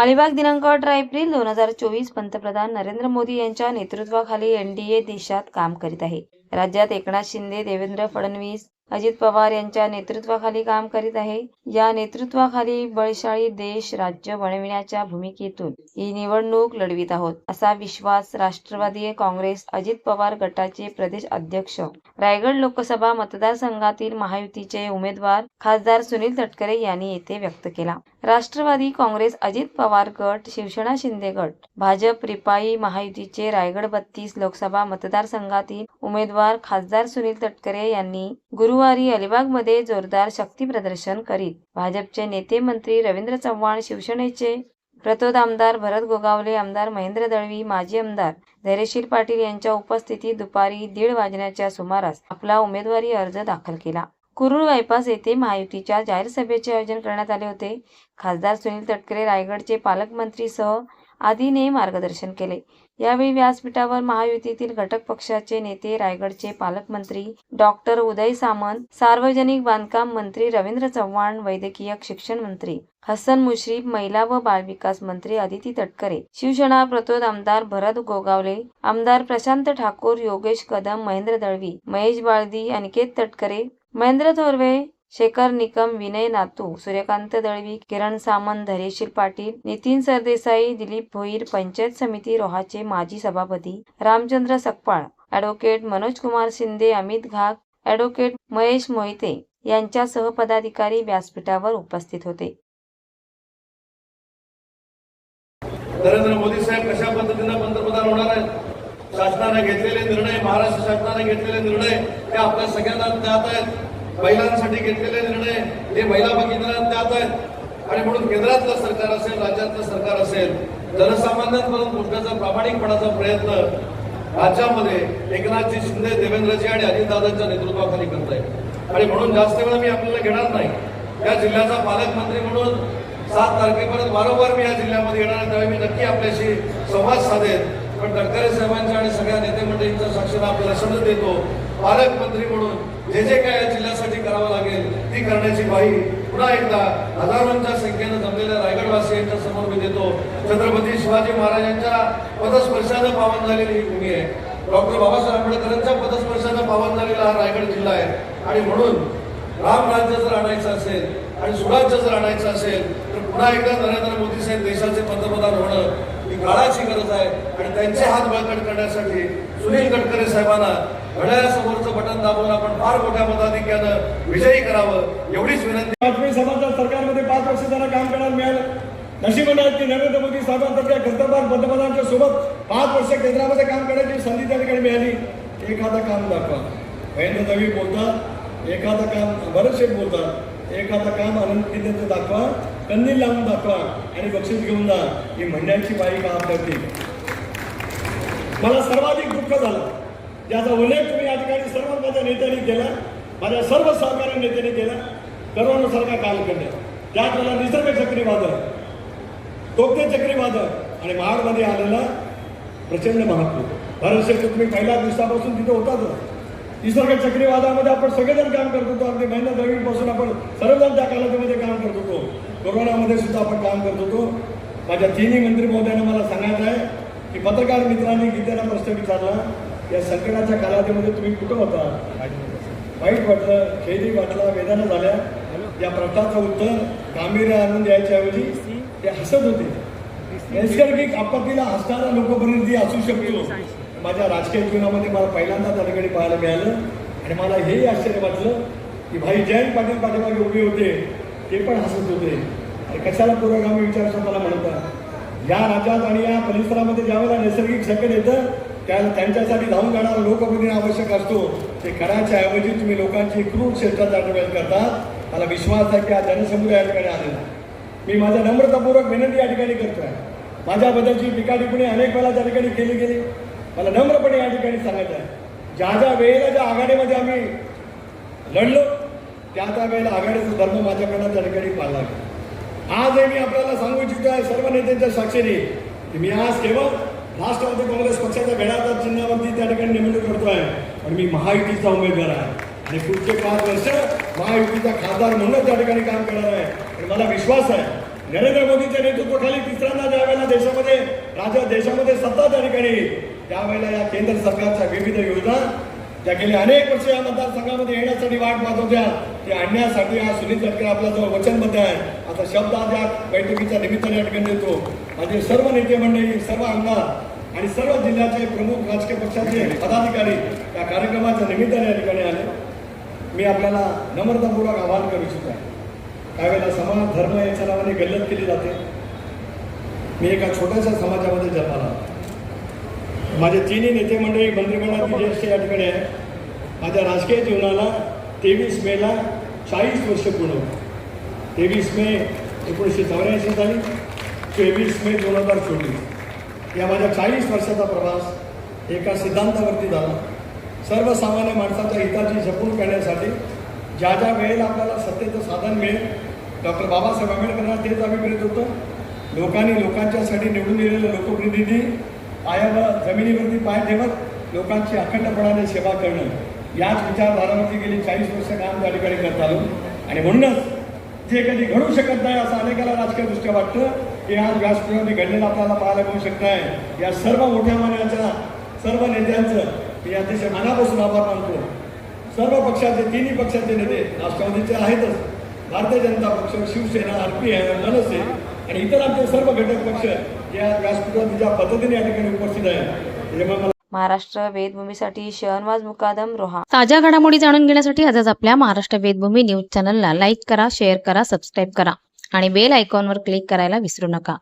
अलिबाग दिनांक अठरा एप्रिल दोन हजार चोवीस पंतप्रधान नरेंद्र मोदी यांच्या नेतृत्वाखाली एनडीए देशात काम करीत आहे. राज्यात एकनाथ शिंदे देवेंद्र फडणवीस अजित पवार यांच्या नेतृत्वाखाली काम करीत आहे. या नेतृत्वाखाली बळशाळी देश राज्य बनविण्याच्या भूमिकेतून ही निवडणूक लढवित आहोत असा विश्वास राष्ट्रवादी काँग्रेस अजित पवार गटाचे प्रदेश अध्यक्ष रायगड लोकसभा मतदारसंघातील महायुतीचे उमेदवार खासदार सुनील तटकरे यांनी येथे व्यक्त केला. राष्ट्रवादी काँग्रेस अजित पवार गट शिवसेना शिंदे गट. भाजप रिपाई महायुतीचे रायगड बत्तीस लोकसभा मतदारसंघातील उमेदवार खासदार सुनील तटकरे यांनी गुरुवारी अलिबागमध्ये जोरदार शक्ती प्रदर्शन करीत भाजपचे नेते मंत्री रवींद्र चव्हाण शिवसेनेचे प्रतोद आमदार भरत गोगावले आमदार महेंद्र दळवी माजी आमदार धैर्यशील पाटील यांच्या उपस्थितीत दुपारी दीड वाजण्याच्या सुमारास आपला उमेदवारी अर्ज दाखल केला. कुरुळ बायपास येथे महायुतीच्या जाहीर सभेचे आयोजन करण्यात आले होते. खासदार सुनील तटकरे रायगडचे पालकमंत्री सह आदीने मार्गदर्शन केले. यावेळी व्यासपीठावर महायुतीतील घटक पक्षाचे नेते रायगडचे पालकमंत्री डॉक्टर उदय सामंत सार्वजनिक बांधकाम मंत्री रवींद्र चव्हाण वैद्यकीय शिक्षण मंत्री हसन मुश्रीफ महिला व बालविकास मंत्री अदिती तटकरे शिवसेना प्रतोद आमदार भरत गोगावले आमदार प्रशांत ठाकूर योगेश कदम महेंद्र दळवी महेश बाळदी अनिकेत तटकरे महेंद्र थोरवे शेखर निकम विनय नातू सूर्यकांत दळवी किरण सामंत धैर्यशील पाटील नितीन सरदेसाई दिलीप भोईर पंचायत समिती रोहाचे माजी सभापती रामचंद्र सकपाळ ॲडव्होकेट मनोज कुमार शिंदे अमित घाग ॲडव्होकेट महेश मोहिते यांच्यासह पदाधिकारी व्यासपीठावर उपस्थित होते. नरेंद्र मोदी साहेब कशा पद्धतीनं पंतप्रधान होणार आहेत? शासनाने घेतलेले निर्णय महाराष्ट्र शासनाने घेतलेले निर्णय हे आपल्या सगळ्यांना ज्ञात आहेत. महिलांसाठी घेतलेले निर्णय हे महिला भगिनींना ज्ञात आहेत. आणि म्हणून केंद्रातलं सरकार असेल राज्यातलं सरकार असेल जनसामान्यांपर्यंत पोहोचण्याचा प्रामाणिकपणाचा प्रयत्न राज्यामध्ये एकनाथजी शिंदे देवेंद्रजी आणि अजितदादांच्या नेतृत्वाखाली करत आहे आणि म्हणून जास्त वेळ मी आपल्याला घेणार नाही. या जिल्ह्याचा पालकमंत्री म्हणून सात तारखेपर्यंत वारंवार मी या जिल्ह्यामध्ये येणार आहे त्यावेळी मी नक्की आपल्याशी संवाद साधेन. पण तडकरे साहेबांच्या आणि सगळ्या नेते मंडळींच्या साक्षीनं आपल्याला शब्द देतो. पालकमंत्री म्हणून जे जे काय या जिल्ह्यासाठी करावं लागेल ती करण्याची ग्वाही पुन्हा एकदा हजारोंच्या संख्येनं जमलेल्या रायगडवासियांच्या समोर मी देतो. छत्रपती शिवाजी महाराजांच्या पदस्पर्शानं पावन झालेली ही भूमी आहे. डॉक्टर बाबासाहेब आंबेडकरांच्या पदस्पर्शानं पावन झालेला हा रायगड जिल्हा आहे. आणि म्हणून राम राज्य जर आणायचं असेल आणि सुराज्य जर आणायचं असेल तर पुन्हा एकदा नरेंद्र मोदी साहेब देशाचे पंतप्रधान होणं ती काळाची गरज आहे आणि त्यांचे हात बळकट करण्यासाठी सुनील गडकरी साहेबांना घड्याळासमोरचं बटन दाबून आपण फार मोठ्या मताधिक्यानं विजयी करावं एवढीच विनंती. वाजपेयी साहेबांच्या सरकारमध्ये पाच वर्ष त्यांना काम करायला मिळालं. नशीब की नरेंद्र मोदी साहेबांसारख्या खतरनाक पंतप्रधानांच्या सोबत पाच वर्ष केंद्रामध्ये काम करण्याची संधी त्या ठिकाणी मिळाली. एखादं काम दाखवा. महेंद्र दवी बोलतात एखादं काम बरेचसे बोलतात एखादं काम अनंत दाखवा. कंदील लावून दाखवा आणि बक्षीस घेऊन जा. ही म्हणण्याची बाई काम करते मला सर्वाधिक दुःख झालं. ज्याचा उल्लेख तुम्ही या ठिकाणी सर्व माझ्या नेत्यांनी केला माझ्या सर्व सहकारी नेत्यांनी केला करोनासारखा काल? करणे त्यात मला निसर्ग चक्रीवादळ तोक्ते चक्रीवादळ आणि महाडमध्ये आलेला प्रचंड महापूर. बरेचसे तुम्ही पहिल्या दिवसापासून तिथे होताच निसर्ग चक्रीवादामध्ये आपण सगळेजण काम करत होतो. अगदी महिना दहावीपासून आपण सर्वजण त्या कालावधीमध्ये काम करत होतो. कोरोनामध्ये सुद्धा आपण काम करत होतो. माझ्या तिन्ही मंत्री महोदयांना मला सांगायचं आहे की पत्रकार मित्रांनी गीतेला प्रश्न विचारला या संकटाच्या कालावधीमध्ये तुम्ही कुठं होता? वाईट वाटलं खेदी वाटला वेदना झाल्या. या प्रश्नाचं उत्तर गांभीर्य आणून द्यायच्याऐवजी ते हसत होते. नैसर्गिक आपत्तीला हसणारा लोकप्रतिनिधी असू शकतो. माझ्या राजकीय जीवनामध्ये मला पहिल्यांदा त्या ठिकाणी पाहायला मिळालं आणि मला हेही आश्चर्य वाटलं की भाई जयंत पाटील पाठीमागे उभे होते ते पण हसत होते. आणि कशाला पुरोगामी विचार स्वतःला म्हणतात या राज्यात आणि या परिसरामध्ये ज्यावेळेला नैसर्गिक संकट येतं त्याला त्यांच्यासाठी धावून जाणारा लोकप्रतिनिधी आवश्यक असतो. ते करायच्या ऐवजी तुम्ही लोकांची क्रूर शिष्टाचार निर्माण करतात. मला विश्वास आहे की हा जनसमुदाय या ठिकाणी आलेला मी माझ्या नम्रतापूर्वक विनंती या ठिकाणी करतो आहे माझ्याबद्दलची टीका टिप्पणी अनेक वेळा त्या ठिकाणी केली गेली. मला नम्रपणे या ठिकाणी सांगायचं आहे. ज्या ज्या वेळेला ज्या आघाडीमध्ये आम्ही लढलो त्या त्या वेळेला आघाडीचा धर्म माझ्याकडनं त्या ठिकाणी पाळला गेला. आजही मी आपल्याला सांगू इच्छितो आहे सर्व नेत्यांच्या साक्षीने की मी आज केवळ राष्ट्रवादी काँग्रेस पक्षाच्या घड्याळाच्या चिन्हावरती त्या ठिकाणी निवडणूक आहे. पण मी महायुतीचा उमेदवार आहे. आणि पुढचे पाच वर्ष महायुतीचा खासदार म्हणून त्या ठिकाणी काम करणार आहे. आणि मला विश्वास आहे नरेंद्र मोदीच्या नेतृत्वाखाली तिसऱ्यांदा ज्या वेळेला देशामध्ये राज्या देशामध्ये सत्ता त्या ठिकाणी त्यावेळेला या केंद्र सरकारच्या विविध योजना ज्या गेले अनेक वर्ष या मतदारसंघामध्ये येण्यासाठी वाट पाहत होत्या ते आणण्यासाठी हा सुनील तटकरे जो वचनबद्ध आहे आता शब्द आज या बैठकीच्या निमित्ताने या ठिकाणी देतो माझे सर्व नेते मंडळी सर्व आमदार आणि सर्व जिल्ह्याचे प्रमुख राजकीय पक्षाचे पदाधिकारी या कार्यक्रमाच्या निमित्ताने या ठिकाणी आले. मी आपल्याला नम्रतापूर्वक आवाहन करू इच्छित. आहे त्यावेळेला समाज धर्म याच्या नावाने गल्लत केली जाते. मी एका छोट्याशा समाजामध्ये जन्माला माझे तिन्ही नेते मंडळी मंत्रिमंडळातील ज्येष्ठ या ठिकाणी आहे माझ्या राजकीय जीवनाला तेवीस मेला चाळीस वर्ष पूर्ण तेवीस मे एकोणीसशे चौऱ्याऐंशी साली तेवीस मे दोन हजार चोवीस. या माझ्या चाळीस वर्षाचा प्रवास एका सिद्धांतावरती झाला. सर्वसामान्य माणसाच्या हिताची जपून करण्यासाठी ज्या ज्या वेळेला आपल्याला सत्तेचं साधन मिळेल डॉक्टर बाबासाहेब आंबेडकरांना तेच आम्ही मिळत होतं. लोकांनी लोकांच्यासाठी निवडून दिलेले लोकप्रतिनिधी पायावर जमिनीवरती पाय ठेवत लोकांची अखंडपणाने सेवा करणं. याच विचारधारावरती गेली चाळीस वर्ष काम त्या ठिकाणी करत आलो. आणि म्हणूनच जे कधी घडू शकत नाही असं अनेकाला राजकीय दृष्ट्या वाटतं की आज व्यासपीठामध्ये घडलेलं आपल्याला पाहायला मिळू शकत आहे या सर्व मोठ्या मान्याच्या सर्व नेत्यांचं मी अतिशय मनापासून आभार मानतो. सर्व पक्षाचे तिन्ही पक्षाचे नेते राष्ट्रवादीचे आहेतच. Bharatiya Janata Paksha Shivsena R P I मनसे आणि इतर आमचे सर्व घटक पक्ष या व्यासपीठावर ज्या पद्धतीने या ठिकाणी उपस्थित आहेत. मला महाराष्ट्र वेदभूमीसाठी शहनवाज मुकादम रोहा. ताज्या घडामोडी जाणून घेण्यासाठी आजच आपल्या महाराष्ट्र वेदभूमी न्यूज चॅनलला लाईक करा शेअर करा सबस्क्राईब करा आणि बेल आयकॉनवर क्लिक करायला विसरू नका.